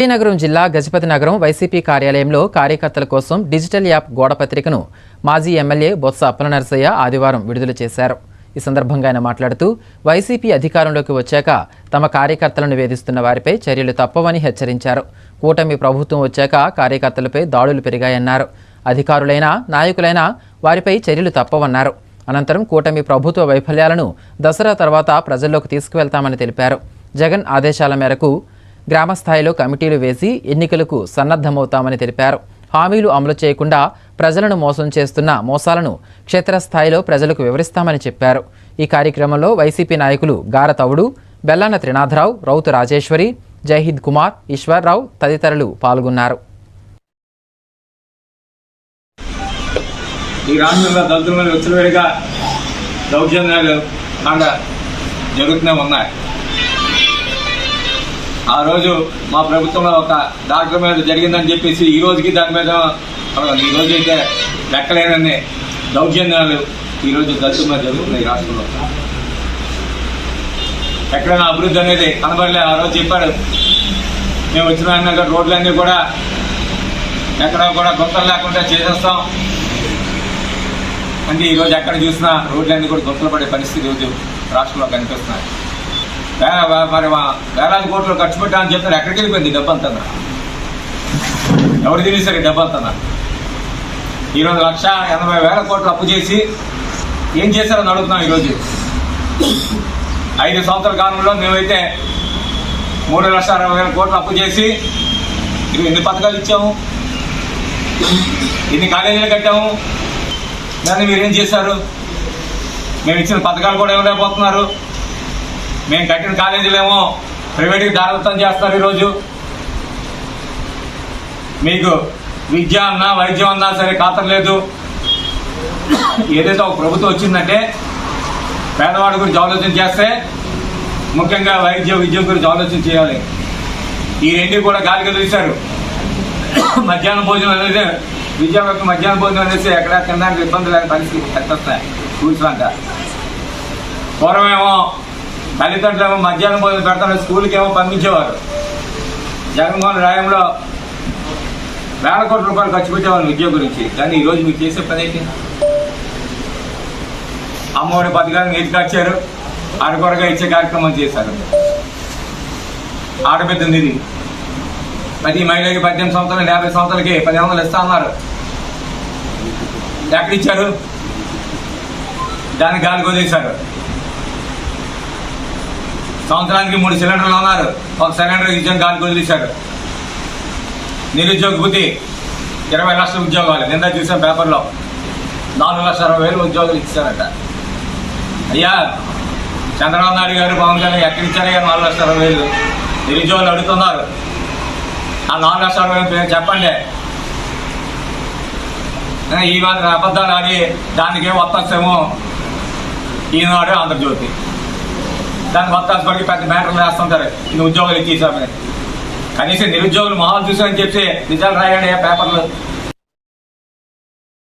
విజయనగరం జిల్లా గజపతి నగరం వైసీపీ కార్యాలయంలో కార్యకర్తల కోసం డిజిటల్ యాప్ గోడపత్రికను మాజీ ఎమ్మెల్యే బొత్స అప్పలనరసయ్య ఆదివారం విడుదల చేశారు. ఈ సందర్భంగా ఆయన మాట్లాడుతూ వైసీపీ అధికారంలోకి వచ్చాక తమ కార్యకర్తలను వేధిస్తున్న వారిపై చర్యలు తప్పవని హెచ్చరించారు. కూటమి ప్రభుత్వం వచ్చాక కార్యకర్తలపై దాడులు పెరిగాయన్నారు. అధికారులైనా నాయకులైనా వారిపై చర్యలు తప్పవన్నారు. అనంతరం కూటమి ప్రభుత్వ వైఫల్యాలను దసరా తర్వాత ప్రజల్లోకి తీసుకువెళ్తామని తెలిపారు. జగన్ ఆదేశాల మేరకు గ్రామస్థాయిలో కమిటీలు వేసి ఎన్నికలకు సన్నద్ధమవుతామని తెలిపారు. హామీలు అమలు చేయకుండా ప్రజలను మోసం చేస్తున్న మోసాలను క్షేత్రస్థాయిలో ప్రజలకు వివరిస్తామని చెప్పారు. ఈ కార్యక్రమంలో వైసీపీ నాయకులు గార తవుడు బెల్లాన త్రినాథరావు రౌతు రాజేశ్వరి జైహిద్ కుమార్ ఈశ్వర్రావు తదితరులు పాల్గొన్నారు. ఈ రాష్ట్రంలో దళితుల మీద దౌర్జన్యాలు జరుగుతూనే ఉన్నాయి. ఆ రోజు మా ప్రభుత్వంలో ఒక డాక్టర్ మీద జరిగిందని చెప్పేసి ఈ రోజుకి దాని మీద ఈ రోజు అయితే లెక్కలేనని దౌర్జన్యాలు ఈరోజు దళితుల మీద జరుగుతున్నాయి రాష్ట్రంలో. ఎక్కడైనా అభివృద్ధి అనేది కనబడలే ఆ రోజు చెప్పాడు. మేము వచ్చిన వెంటనే రోడ్లన్నీ కూడా ఎక్కడ కూడా గుంతలు లేకుండా చేసేస్తాం. అంటే ఈరోజు ఎక్కడ చూసినా రోడ్లన్నీ కూడా గుంతలు పడే పరిస్థితి ఈరోజు రాష్ట్రంలో కనిపిస్తున్నాయి. మరి మా- వేలాది కోట్లు ఖర్చు పెట్టామని చెప్తారు ఎక్కడికి వెళ్ళిపోయింది డబ్బంతా ఎవరు తినేసారు డబ్బంతా ఈరోజు లక్ష ఎనభై వేల కోట్లు అప్పు చేసి ఏం చేశారని అడుగుతున్నాం ఈరోజు. ఐదు సంవత్సరాల కాలంలో మేమైతే మూడు లక్షల అరవై వేల కోట్లు అప్పు చేసి ఇవి ఎన్ని పథకాలు ఇచ్చాము? ఎన్ని కాలేజీలు కట్టాము? దాన్ని మీరేం చేశారు? మేము ఇచ్చిన పథకాలు కూడా ఇవ్వలేకపోతున్నారు మేము కట్టిన కాలేజీలేమో ప్రైవేట్కి దారదత్తం చేస్తారు ఈరోజు. మీకు విద్య అన్నా వైద్యం అన్నా సరే ఖాతం లేదు. ఏదైతే ఒక ప్రభుత్వం వచ్చిందంటే పేదవాడి గురించి ఆలోచన చేస్తే ముఖ్యంగా వైద్య విద్య గురించి ఆలోచన చేయాలి. ఈ రెండు కూడా గాలికి తీశారు మధ్యాహ్నం భోజనం అనేది విద్యార్థులకు మధ్యాహ్నం భోజనం అనేసి ఎక్కడ తినడానికి ఇబ్బంది లేని పరిస్థితి కట్టొస్తాయి కూర్చున్నాక. పూర్వమేమో తల్లిదండ్రులు మధ్యాహ్నం భోజనం పెడతారు స్కూల్కి ఏమో పంపించేవారు. జగన్మోహన్ రాయంలో వేల కోట్ల రూపాయలు ఖర్చు పెట్టేవాళ్ళు విద్య గురించి. కానీ ఈరోజు మీరు చేసే పని ఏంటి? అమ్మఒడి పథకాన్ని ఎత్తుకొచ్చారు అరకొరగా ఇచ్చే కార్యక్రమం చేశారు. ఆడబిడ్డ నిధి. ప్రతి మహిళకి పద్దెనిమిది సంవత్సరాలు యాభై సంవత్సరాలకి పదిహేను వందలు ఇస్తా ఉన్నారు ఎక్కడిచ్చారు దాన్ని గాలి వదిలేశారు సంవత్సరానికి మూడు సిలిండర్లు ఉన్నారు ఒక సిలిండర్ ఇచ్చాం దానికి వదిలేశారు. నిరుద్యోగ భృతి ఇరవై లక్షల ఉద్యోగాలు నిన్న చూసాం పేపర్లో నాలుగు లక్షల అరవై వేలు ఉద్యోగాలు ఇచ్చారట. అయ్యా చంద్రబాబు నాయుడు గారు పవన్ కళ్యాణ్ ఎక్కడ ఇచ్చారయ్యా నాలుగు లక్షల అరవై వేలు. నిరుద్యోగులు అడుగుతున్నారు. ఆ నాలుగు లక్షల అరవై వేలు పేరు చెప్పండి. ఈ అబద్ధాలు ఆడి దానికే వస్తాసేమో ఈనాడు ఆంధ్రజ్యోతి. దాన్ని వత్తాసు పడికి పెద్ద మ్యాటర్లు వేస్తుంటారు ఇది ఉద్యోగాలు ఇచ్చేసామని కనీసం నిరుద్యోగులు మొహాలు చూసామని చెప్పి నిజాలు రాయండి పేపర్లు